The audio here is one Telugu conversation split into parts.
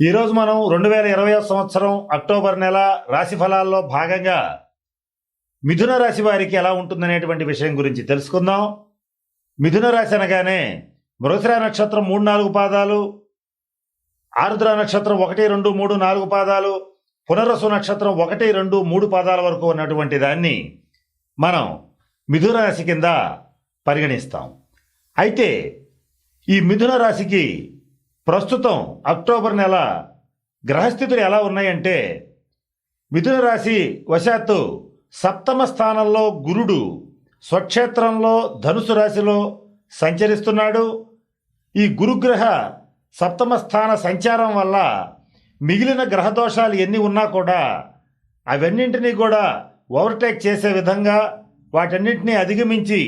ఈరోజు మనం రెండు వేల ఇరవై సంవత్సరం అక్టోబర్ నెల రాశి ఫలాల్లో భాగంగా మిథున రాశి వారికి ఎలా ఉంటుందనేటువంటి విషయం గురించి తెలుసుకుందాం. మిథున రాశి అనగానే మృగశిర నక్షత్రం మూడు నాలుగు పాదాలు ఆరుద్ర నక్షత్రం ఒకటి రెండు మూడు నాలుగు పాదాలు పునరసు నక్షత్రం ఒకటి రెండు మూడు పాదాల వరకు ఉన్నటువంటి దాన్ని మనం మిథున రాశి కింద పరిగణిస్తాం. అయితే ఈ మిథున రాశికి ప్రస్తుతం అక్టోబర్ నెల గ్రహస్థితులు ఎలా ఉన్నాయంటే మిథున రాశి వశాత్తు సప్తమ స్థానంలో గురుడు స్వక్షేత్రంలో ధనుసు రాశిలో సంచరిస్తున్నాడు. ఈ గురుగ్రహ సప్తమ స్థాన సంచారం వల్ల మిగిలిన గ్రహ దోషాలు ఎన్ని ఉన్నా కూడా అవన్నింటినీ కూడా ఓవర్టేక్ చేసే విధంగా వాటన్నింటినీ అధిగమించి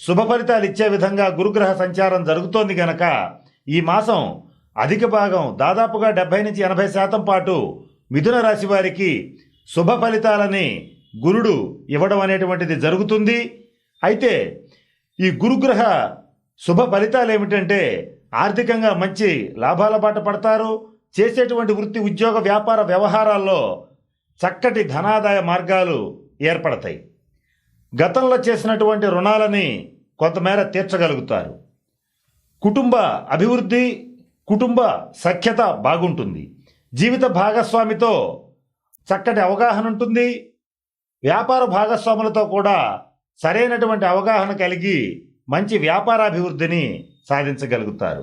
శుభ ఫలితాలు ఇచ్చే విధంగా గురుగ్రహ సంచారం జరుగుతోంది గనక ఈ మాసం అధిక భాగం దాదాపుగా డెబ్బై నుంచి ఎనభై శాతం పాటు మిథున రాశి వారికి శుభ ఫలితాలని గురుడు ఇవ్వడం అనేటువంటిది జరుగుతుంది. అయితే ఈ గురుగ్రహ శుభ ఫలితాలు ఏమిటంటే ఆర్థికంగా మంచి లాభాల బాట పడతారు. చేసేటువంటి వృత్తి ఉద్యోగ వ్యాపార వ్యవహారాల్లో చక్కటి ధనాదాయ మార్గాలు ఏర్పడతాయి. గతంలో చేసినటువంటి రుణాలని కొంతమేర తీర్చగలుగుతారు. కుటుంబ అభివృద్ధి కుటుంబ సఖ్యత బాగుంటుంది. జీవిత భాగస్వామితో చక్కటి అవగాహన ఉంటుంది. వ్యాపార భాగస్వాములతో కూడా సరైనటువంటి అవగాహన కలిగి మంచి వ్యాపారాభివృద్ధిని సాధించగలుగుతారు.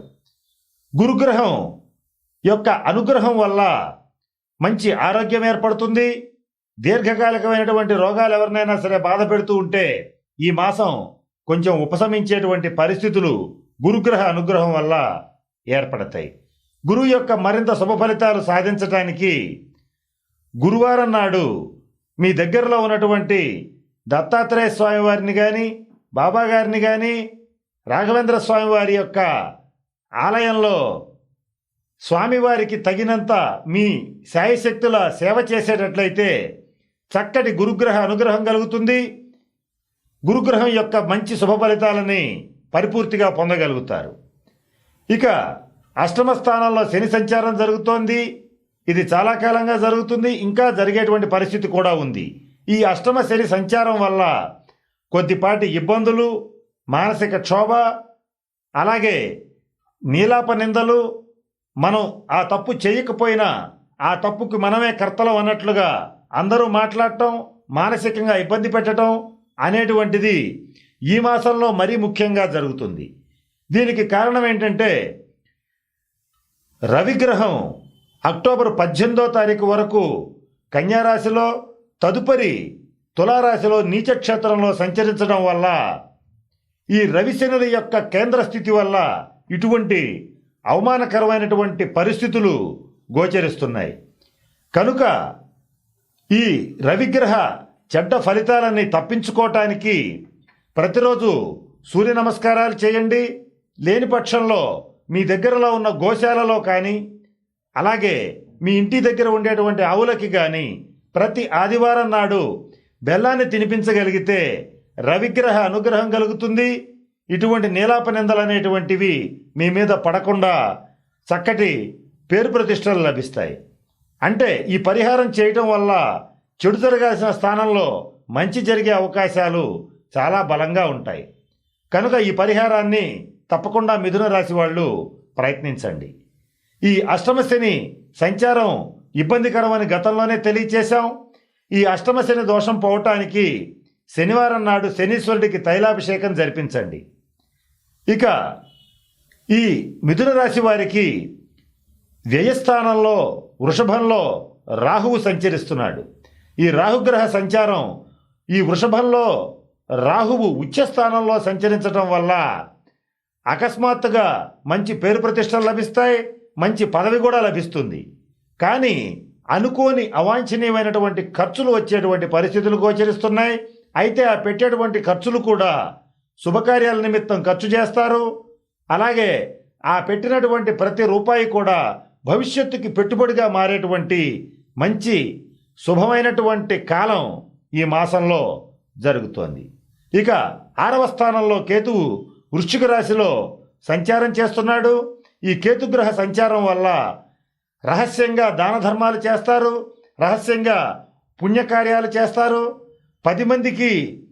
గురుగ్రహం యొక్క అనుగ్రహం వల్ల మంచి ఆరోగ్యం ఏర్పడుతుంది. దీర్ఘకాలికమైనటువంటి రోగాలు ఎవరినైనా సరే బాధ పెడుతూ ఉంటే ఈ మాసం కొంచెం ఉపశమించేటువంటి పరిస్థితులు గురుగ్రహ అనుగ్రహం వల్ల ఏర్పడతాయి. గురువు యొక్క మరింత శుభ ఫలితాలు సాధించటానికి గురువారం నాడు మీ దగ్గరలో ఉన్నటువంటి దత్తాత్రేయ స్వామి వారిని కానీ బాబా గారిని కానీ రాఘవేంద్ర స్వామి వారి యొక్క ఆలయంలో స్వామివారికి తగినంత మీ శాయశక్తుల సేవ చేసేటట్లయితే చక్కటి గురుగ్రహ అనుగ్రహం కలుగుతుంది. గురుగ్రహం యొక్క మంచి శుభ ఫలితాలని పరిపూర్తిగా పొందగలుగుతారు. ఇక అష్టమ స్థానంలో శని సంచారం జరుగుతోంది. ఇది చాలా కాలంగా జరుగుతుంది. ఇంకా జరిగేటువంటి పరిస్థితి కూడా ఉంది. ఈ అష్టమ శని సంచారం వల్ల కొద్దిపాటి ఇబ్బందులు మానసిక క్షోభ అలాగే నీలాప నిందలు మనం ఆ తప్పు చేయకపోయినా ఆ తప్పుకి మనమే కర్తలం అన్నట్లుగా అందరూ మాట్లాడటం మానసికంగా ఇబ్బంది పెట్టడం అనేటువంటిది ఈ మాసంలో మరీ ముఖ్యంగా జరుగుతుంది. దీనికి కారణం ఏంటంటే రవిగ్రహం అక్టోబర్ పద్దెనిమిదో తారీఖు వరకు కన్యారాశిలో తదుపరి తులారాశిలో నీచక్షేత్రంలో సంచరించడం వల్ల ఈ రవిశనుల యొక్క కేంద్ర స్థితి వల్ల ఇటువంటి అవమానకరమైనటువంటి పరిస్థితులు గోచరిస్తున్నాయి. కనుక ఈ రవిగ్రహ చెడ్డ ఫలితాలని తప్పించుకోవటానికి ప్రతిరోజు సూర్య నమస్కారాలు చేయండి. లేని పక్షంలో మీ దగ్గరలో ఉన్న గోశాలలో కానీ అలాగే మీ ఇంటి దగ్గర ఉండేటువంటి ఆవులకి కానీ ప్రతి ఆదివారం నాడు బెల్లాన్ని తినిపించగలిగితే రవిగ్రహ అనుగ్రహం కలుగుతుంది. ఇటువంటి నీలాపనిందలు అనేటువంటివి మీ మీద పడకుండా చక్కటి పేరు ప్రతిష్టలు లభిస్తాయి. అంటే ఈ పరిహారం చేయటం వల్ల చెడు జరగాల్సిన స్థానంలో మంచి జరిగే అవకాశాలు చాలా బలంగా ఉంటాయి. కనుక ఈ పరిహారాన్ని తప్పకుండా మిథున రాశి వాళ్ళు ప్రయత్నించండి. ఈ అష్టమ శని సంచారం ఇబ్బందికరమని గతంలోనే తెలియచేశాం. ఈ అష్టమ శని దోషం పోవటానికి శనివారం నాడు శనీశ్వరుడికి తైలాభిషేకం జరిపించండి. ఇక ఈ మిథున రాశి వారికి వ్యయస్థానంలో వృషభంలో రాహువు సంచరిస్తున్నాడు. ఈ రాహుగ్రహ సంచారం ఈ వృషభంలో రాహువు ఉచ్చస్థానంలో సంచరించటం వల్ల అకస్మాత్తుగా మంచి పేరు ప్రతిష్టలు లభిస్తాయి మంచి పదవి కూడా లభిస్తుంది. కానీ అనుకోని అవాంఛనీయమైనటువంటి ఖర్చులు వచ్చేటువంటి పరిస్థితులు గోచరిస్తున్నాయి. అయితే ఆ పెట్టేటువంటి ఖర్చులు కూడా శుభకార్యాల నిమిత్తం ఖర్చు చేస్తారు. అలాగే ఆ పెట్టినటువంటి ప్రతి రూపాయి కూడా భవిష్యత్తుకి పెట్టుబడిగా మారేటువంటి మంచి శుభమైనటువంటి కాలం ఈ మాసంలో జరుగుతోంది. ఇక ఆరవ స్థానంలో కేతువు వృశ్చిక రాశిలో సంచారం చేస్తున్నాడు. ఈ కేతుగ్రహ సంచారం వల్ల రహస్యంగా దాన ధర్మాలు చేస్తారు. రహస్యంగా పుణ్యకార్యాలు చేస్తారు. పది మందికి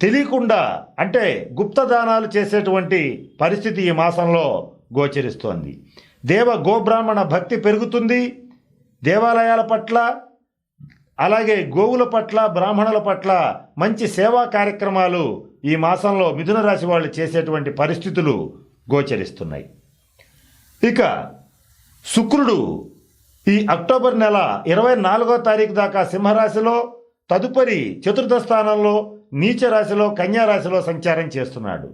తెలియకుండా అంటే గుప్త దానాలు చేసేటువంటి పరిస్థితి ఈ మాసంలో గోచరిస్తోంది. దేవ గోబ్రాహ్మణ భక్తి పెరుగుతుంది. దేవాలయాల పట్ల అలాగే గోవుల పట్ల బ్రాహ్మణుల పట్ల మంచి సేవా కార్యక్రమాలు ఈ మాసంలో మిథున రాశి వాళ్ళు చేసేటువంటి పరిస్థితులు గోచరిస్తున్నాయి. ఇక శుక్రుడు ఈ అక్టోబర్ నెల ఇరవై నాలుగో తారీఖు దాకా సింహరాశిలో తదుపరి చతుర్థ స్థానంలో నీచ రాశిలో కన్యా రాశిలో సంచారం చేస్తున్నాడు.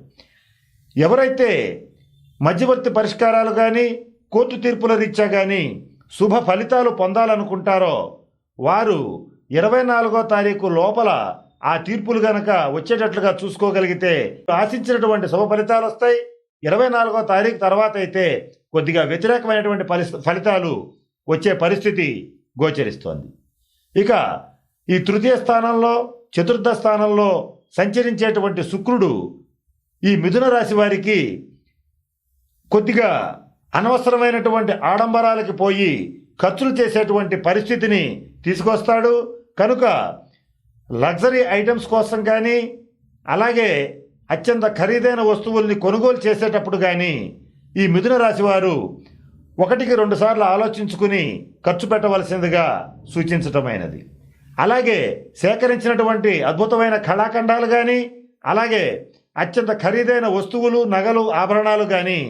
ఎవరైతే మధ్యవర్తి పరిష్కారాలు కానీ కోర్టు తీర్పుల రీత్యా కానీ శుభ ఫలితాలు పొందాలనుకుంటారో వారు ఇరవై నాలుగో తారీఖు లోపల ఆ తీర్పులు గనక వచ్చేటట్లుగా చూసుకోగలిగితే ఆశించినటువంటి శుభ ఫలితాలు వస్తాయి. ఇరవై నాలుగో తారీఖు తర్వాత అయితే కొద్దిగా వ్యతిరేకమైనటువంటి ఫలితాలు వచ్చే పరిస్థితి గోచరిస్తోంది. ఇక ఈ తృతీయ స్థానంలో చతుర్థ స్థానంలో సంచరించేటువంటి శుక్రుడు ఈ మిథున రాశి వారికి కొద్దిగా అనవసరమైనటువంటి ఆడంబరాలకి పోయి ఖర్చులు చేసేటువంటి పరిస్థితిని తీసుకొస్తాడు. కనుక లగ్జరీ ఐటమ్స్ కోసం కానీ అలాగే అత్యంత ఖరీదైన వస్తువుల్ని కొనుగోలు చేసేటప్పుడు కానీ ఈ మిథున రాశి వారు ఒకటికి రెండు సార్లు ఆలోచించుకుని ఖర్చు పెట్టవలసిందిగా సూచించటమైనది. అలాగే సేకరించినటువంటి అద్భుతమైన కళాఖండాలు కానీ అలాగే అత్యంత ఖరీదైన వస్తువులు నగలు ఆభరణాలు కానీ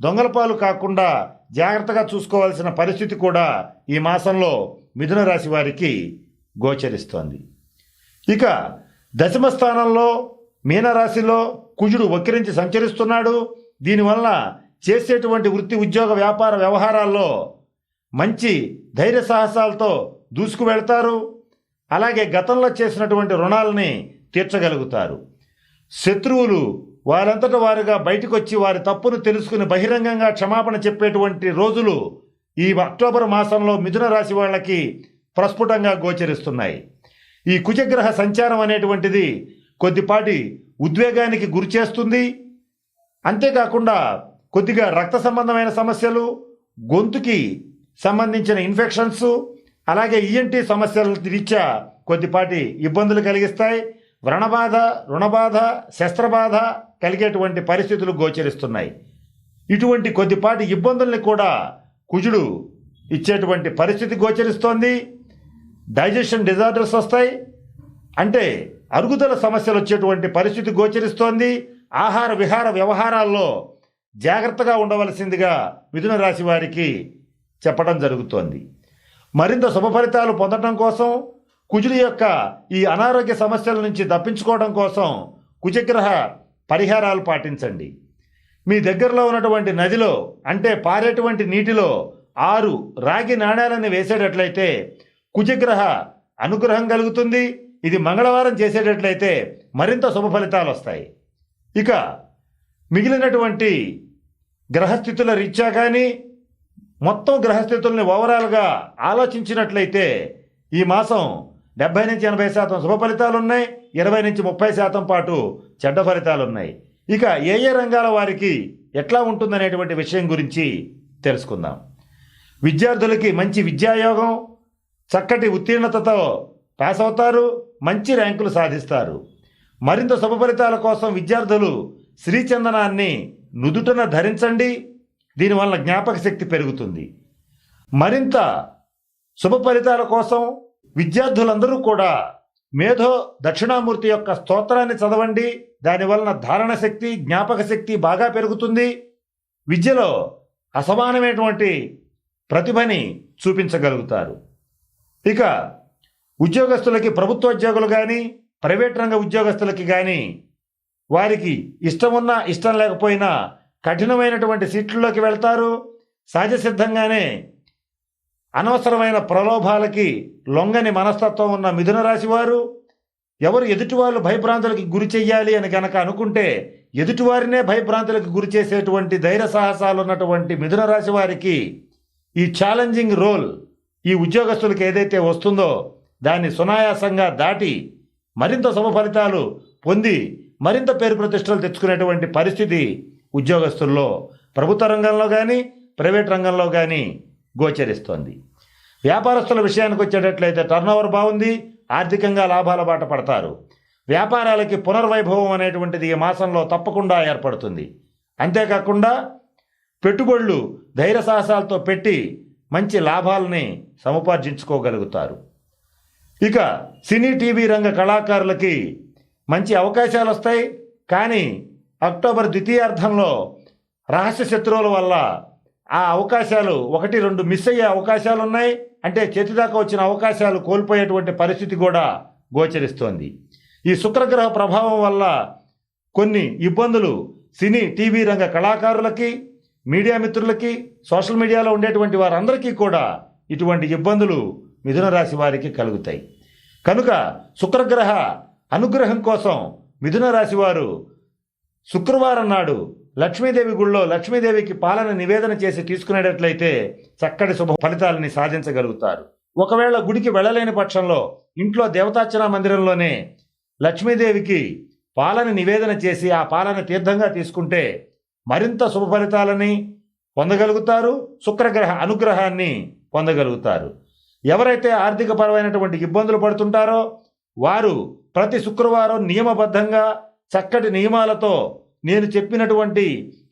దొంగల పాలు కాకుండా జాగ్రత్తగా చూసుకోవాల్సిన పరిస్థితి కూడా ఈ మాసంలో మిథున రాశి వారికి గోచరిస్తోంది. ఇక దశమ స్థానంలో మీనరాశిలో కుజుడు వక్రించి సంచరిస్తున్నాడు. దీనివల్ల చేసేటువంటి వృత్తి ఉద్యోగ వ్యాపార వ్యవహారాల్లో మంచి ధైర్య సాహసాలతో దూసుకు వెళ్తారు. అలాగే గతంలో చేసినటువంటి రుణాలని తీర్చగలుగుతారు. శత్రువులు వారంతట వారుగా బయటకు వచ్చి వారి తప్పును తెలుసుకుని బహిరంగంగా క్షమాపణ చెప్పేటువంటి రోజులు ఈ అక్టోబర్ మాసంలో మిథున రాశి వాళ్ళకి ప్రస్ఫుటంగా గోచరిస్తున్నాయి. ఈ కుజగ్రహ సంచారం అనేటువంటిది కొద్దిపాటి ఉద్వేగానికి గురి చేస్తుంది. అంతేకాకుండా కొద్దిగా రక్త సంబంధమైన సమస్యలు గొంతుకి సంబంధించిన ఇన్ఫెక్షన్స్ అలాగే ఈఎన్టీ సమస్యల రీత్యా కొద్దిపాటి ఇబ్బందులు కలిగిస్తాయి. వ్రణబాధ రుణబాధ శస్త్రబాధ కలిగేటువంటి పరిస్థితులు గోచరిస్తున్నాయి. ఇటువంటి కొద్దిపాటి ఇబ్బందుల్ని కూడా కుజుడు ఇచ్చేటువంటి పరిస్థితి గోచరిస్తోంది. డైజెషన్ డిజార్డర్స్ వస్తాయి. అంటే అరుగుదల సమస్యలు వచ్చేటువంటి పరిస్థితి గోచరిస్తోంది. ఆహార విహార వ్యవహారాల్లో జాగ్రత్తగా ఉండవలసిందిగా మిథున రాశి వారికి చెప్పడం జరుగుతోంది. మరింత శుభ ఫలితాలు పొందడం కోసం కుజుడి యొక్క ఈ అనారోగ్య సమస్యల నుంచి తప్పించుకోవడం కోసం కుజగ్రహ పరిహారాలు పాటించండి. మీ దగ్గరలో ఉన్నటువంటి నదిలో అంటే పారేటువంటి నీటిలో ఆరు రాగి నాణేలను వేసేటట్లయితే కుజగ్రహ అనుగ్రహం కలుగుతుంది. ఇది మంగళవారం చేసేటట్లయితే మరింత శుభ ఫలితాలు వస్తాయి. ఇక మిగిలినటువంటి గ్రహస్థితుల రీత్యా కానీ మొత్తం గ్రహస్థితుల్ని ఓవరాల్గా ఆలోచించినట్లయితే ఈ మాసం డెబ్బై నుంచి ఎనభై శాతం శుభ ఫలితాలు ఉన్నాయి ఇరవై నుంచి ముప్పై శాతం పాటు చెడ్డ ఫలితాలు ఉన్నాయి ఇక ఏ ఏ రంగాల వారికి ఎట్లా ఉంటుందనేటువంటి విషయం గురించి తెలుసుకుందాం. విద్యార్థులకి మంచి విద్యాయోగం చక్కటి ఉత్తీర్ణతతో పాస్ అవుతారు మంచి ర్యాంకులు సాధిస్తారు. మరింత శుభ ఫలితాల కోసం విద్యార్థులు శ్రీచందనాన్ని నుదుటన ధరించండి. దీనివల్ల జ్ఞాపక శక్తి పెరుగుతుంది. మరింత శుభ ఫలితాల కోసం విద్యార్థులందరూ కూడా మేధో దక్షిణామూర్తి యొక్క స్తోత్రాన్ని చదవండి. దానివలన ధారణ శక్తి జ్ఞాపక శక్తి బాగా పెరుగుతుంది. విద్యలో అసమానమైనటువంటి ప్రతిభని చూపించగలుగుతారు. ఇక ఉద్యోగస్తులకి ప్రభుత్వోద్యోగులు కానీ ప్రైవేట్ రంగ ఉద్యోగస్తులకి కానీ వారికి ఇష్టమున్నా ఇష్టం లేకపోయినా కఠినమైనటువంటి సీట్లలోకి వెళ్తారు. సహజసిద్ధంగానే అనవసరమైన ప్రలోభాలకి లొంగని మనస్తత్వం ఉన్న మిథున రాశి వారు ఎవరు ఎదుటివాళ్ళు భయభ్రాంతులకి గురి చెయ్యాలి అని కనుక అనుకుంటే ఎదుటివారినే భయభ్రాంతులకు గురి చేసేటువంటి ధైర్య సాహసాలు ఉన్నటువంటి మిథున రాశి వారికి ఈ ఛాలెంజింగ్ రోల్ ఈ ఉద్యోగస్తులకు ఏదైతే వస్తుందో దాన్ని సునాయాసంగా దాటి మరింత సమఫలితాలు పొంది మరింత పేరు ప్రతిష్టలు తెచ్చుకునేటువంటి పరిస్థితి ఉద్యోగస్తుల్లో ప్రభుత్వ రంగంలో కానీ ప్రైవేట్ రంగంలో కానీ గోచరిస్తోంది. వ్యాపారస్తుల విషయానికి వచ్చేటట్లయితే టర్నోవర్ బాగుంది ఆర్థికంగా లాభాల బాట పడతారు. వ్యాపారాలకి పునర్వైభవం అనేటువంటిది ఈ మాసంలో తప్పకుండా ఏర్పడుతుంది. అంతేకాకుండా పెట్టుబడులు ధైర్య సాహసాలతో పెట్టి మంచి లాభాలని సముపార్జించుకోగలుగుతారు. ఇక సినీ టీవీ రంగ కళాకారులకి మంచి అవకాశాలు వస్తాయి కానీ అక్టోబర్ ద్వితీయార్థంలో రహస్య శత్రువుల వల్ల ఆ అవకాశాలు ఒకటి రెండు మిస్ అయ్యే అవకాశాలు ఉన్నాయి అంటే చేతిదాకా వచ్చిన అవకాశాలు కోల్పోయేటువంటి పరిస్థితి కూడా గోచరిస్తోంది. ఈ శుక్రగ్రహ ప్రభావం వల్ల కొన్ని ఇబ్బందులు సినీ టీవీ రంగ కళాకారులకి మీడియా మిత్రులకి సోషల్ మీడియాలో ఉండేటువంటి వారందరికీ కూడా ఇటువంటి ఇబ్బందులు మిథున రాశి వారికి కలుగుతాయి. కనుక శుక్రగ్రహ అనుగ్రహం కోసం మిథున రాశి వారు శుక్రవారం నాడు లక్ష్మీదేవి గుళ్ళో లక్ష్మీదేవికి పాలన నివేదన చేసి తీసుకునేటట్లయితే చక్కటి శుభ ఫలితాలని సాధించగలుగుతారు. ఒకవేళ గుడికి వెళ్ళలేని పక్షంలో ఇంట్లో దేవతార్చన మందిరంలోనే లక్ష్మీదేవికి పాలన నివేదన చేసి ఆ పాలన తీర్థంగా తీసుకుంటే మరింత శుభ ఫలితాలని పొందగలుగుతారు. శుక్రగ్రహ అనుగ్రహాన్ని పొందగలుగుతారు. ఎవరైతే ఆర్థికపరమైనటువంటి ఇబ్బందులు పడుతుంటారో వారు ప్రతి శుక్రవారం నియమబద్ధంగా చక్కటి నియమాలతో నేను చెప్పినటువంటి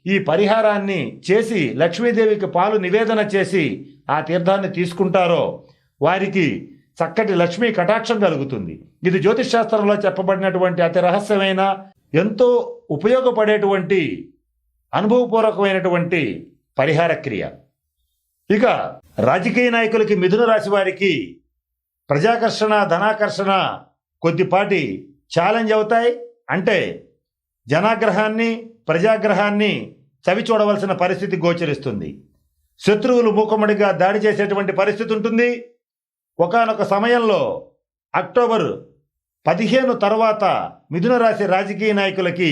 ఈ పరిహారాన్ని చేసి లక్ష్మీదేవికి పాలు నివేదన చేసి ఆ తీర్థాన్ని తీసుకుంటారో వారికి చక్కటి లక్ష్మీ కటాక్షం కలుగుతుంది. ఇది జ్యోతిష్ శాస్త్రంలో చెప్పబడినటువంటి అతి రహస్యమైన ఎంతో ఉపయోగపడేటువంటి అనుభవపూర్వకమైనటువంటి పరిహార క్రియ ఇక రాజకీయ నాయకులకి మిథున రాశి వారికి ప్రజాకర్షణ ధనాకర్షణ కొద్దిపాటి ఛాలెంజ్ అవుతాయి. అంటే జనాగ్రహాన్ని ప్రజాగ్రహాన్ని చవి చూడవలసిన పరిస్థితి గోచరిస్తుంది. శత్రువులు మూకమ్మడిగా దాడి చేసేటువంటి పరిస్థితి ఉంటుంది. ఒకానొక సమయంలో అక్టోబర్ పదిహేను తర్వాత మిథున రాశి రాజకీయ నాయకులకి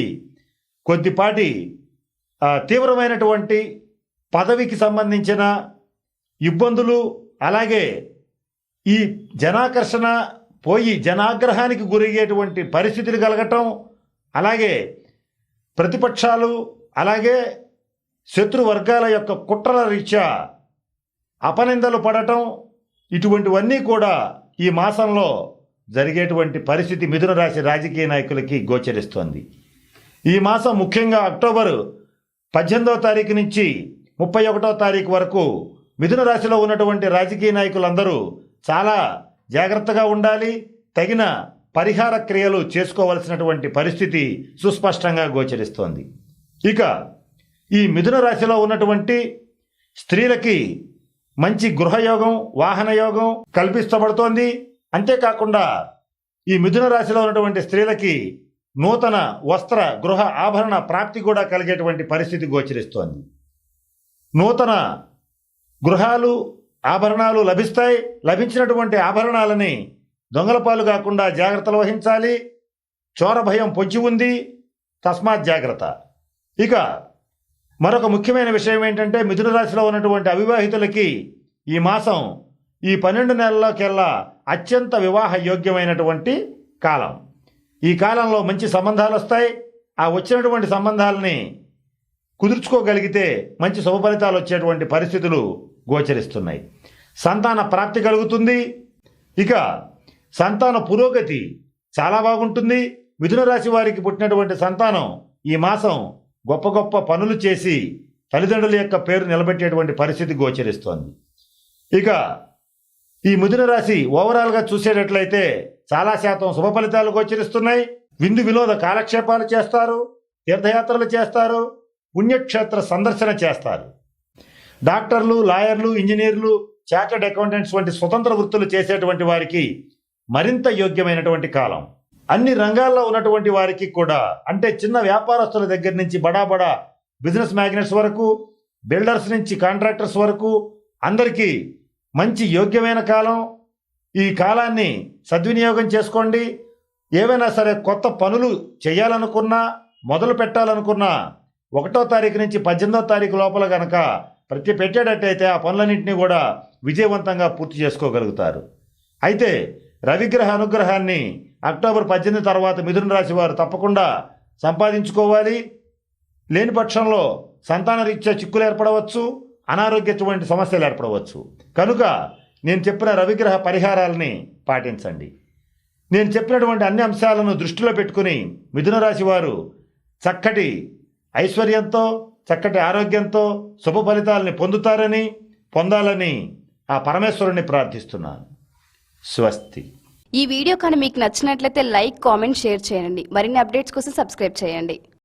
కొద్దిపాటి తీవ్రమైనటువంటి పదవికి సంబంధించిన ఇబ్బందులు అలాగే ఈ జనాకర్షణ పోయి జనాగ్రహానికి గురయ్యేటువంటి పరిస్థితులు కలగటం అలాగే ప్రతిపక్షాలు అలాగే శత్రు వర్గాల యొక్క కుట్రల రీత్యా అపనిందలు పడటం ఇటువంటివన్నీ కూడా ఈ మాసంలో జరిగేటువంటి పరిస్థితి మిథున రాశి రాజకీయ నాయకులకి గోచరిస్తోంది. ఈ మాసం ముఖ్యంగా అక్టోబరు పద్దెనిమిదవ తారీఖు నుంచి ముప్పై ఒకటో తారీఖు వరకు మిథున రాశిలో ఉన్నటువంటి రాజకీయ నాయకులందరూ చాలా జాగ్రత్తగా ఉండాలి తగిన పరిహార క్రియలు చేసుకోవలసినటువంటి పరిస్థితి సుస్పష్టంగా గోచరిస్తోంది. ఇక ఈ మిథున రాశిలో ఉన్నటువంటి స్త్రీలకి మంచి గృహయోగం వాహనయోగం కల్పిస్తబడుతోంది. అంతేకాకుండా ఈ మిథున రాశిలో ఉన్నటువంటి స్త్రీలకి నూతన వస్త్ర గృహ ఆభరణ ప్రాప్తి కూడా కలిగేటువంటి పరిస్థితి గోచరిస్తోంది. నూతన గృహాలు ఆభరణాలు లభిస్తాయి. లభించినటువంటి ఆభరణాలని దొంగల పాలు కాకుండా జాగ్రత్తలు వహించాలి. చోర భయం పొంచి ఉంది. తస్మాత్ జాగ్రత్త. ఇక మరొక ముఖ్యమైన విషయం ఏంటంటే మిథున రాశిలో ఉన్నటువంటి అవివాహితులకి ఈ మాసం ఈ పన్నెండు నెలల్లోకెల్లా అత్యంత వివాహ యోగ్యమైనటువంటి కాలం. ఈ కాలంలో మంచి సంబంధాలు వస్తాయి. ఆ వచ్చినటువంటి సంబంధాలని కుదుర్చుకోగలిగితే మంచి శుభ ఫలితాలు వచ్చేటువంటి పరిస్థితులు గోచరిస్తున్నాయి. సంతాన ప్రాప్తి కలుగుతుంది. ఇక సంతాన పురోగతి చాలా బాగుంటుంది. మిథున రాశి వారికి పుట్టినటువంటి సంతానం ఈ మాసం గొప్ప గొప్ప పనులు చేసి తల్లిదండ్రుల యొక్క పేరు నిలబెట్టేటువంటి పరిస్థితి గోచరిస్తోంది. ఇక ఈ మిథున రాశి ఓవరాల్గా చూసేటట్లయితే చాలా శాతం శుభ ఫలితాలు గోచరిస్తున్నాయి. విందు వినోద కాలక్షేపాలు చేస్తారు తీర్థయాత్రలు చేస్తారు పుణ్యక్షేత్ర సందర్శన చేస్తారు. డాక్టర్లు లాయర్లు ఇంజనీర్లు చార్టర్డ్ అకౌంటెంట్స్ వంటి స్వతంత్ర వృత్తులు చేసేటువంటి వారికి మరింత యోగ్యమైనటువంటి కాలం. అన్ని రంగాల్లో ఉన్నటువంటి వారికి కూడా అంటే చిన్న వ్యాపారస్తుల దగ్గర నుంచి బడా బడా బిజినెస్ మ్యాగ్నెట్స్ వరకు బిల్డర్స్ నుంచి కాంట్రాక్టర్స్ వరకు అందరికీ మంచి యోగ్యమైన కాలం. ఈ కాలాన్ని సద్వినియోగం చేసుకోండి. ఏవైనా సరే కొత్త పనులు చేయాలనుకున్నా మొదలు పెట్టాలనుకున్నా ఒకటో తారీఖు నుంచి పద్దెనిమిదో తారీఖు లోపల గనక ప్రతి పెట్టేటట్టయితే ఆ పనులన్నింటినీ కూడా విజయవంతంగా పూర్తి చేసుకోగలుగుతారు. అయితే రవిగ్రహ అనుగ్రహాన్ని అక్టోబర్ పద్దెనిమిది తర్వాత మిథున రాశి వారు తప్పకుండా సంపాదించుకోవాలి. లేని పక్షంలో సంతాన రీత్యా చిక్కులు ఏర్పడవచ్చు అనారోగ్యటువంటి సమస్యలు ఏర్పడవచ్చు. కనుక నేను చెప్పిన రవిగ్రహ పరిహారాలని పాటించండి. నేను చెప్పినటువంటి అన్ని అంశాలను దృష్టిలో పెట్టుకుని మిథున రాశి వారు చక్కటి ఐశ్వర్యంతో చక్కటి ఆరోగ్యంతో శుభ ఫలితాలని పొందుతారని పొందాలని ఆ పరమేశ్వరుని ప్రార్థిస్తున్నాను. స్వస్తి. ఈ వీడియో కానీ మీకు నచ్చినట్లయితే లైక్ కామెంట్ షేర్ చేయండి. మరిన్ని అప్డేట్స్ కోసం సబ్స్క్రైబ్ చేయండి.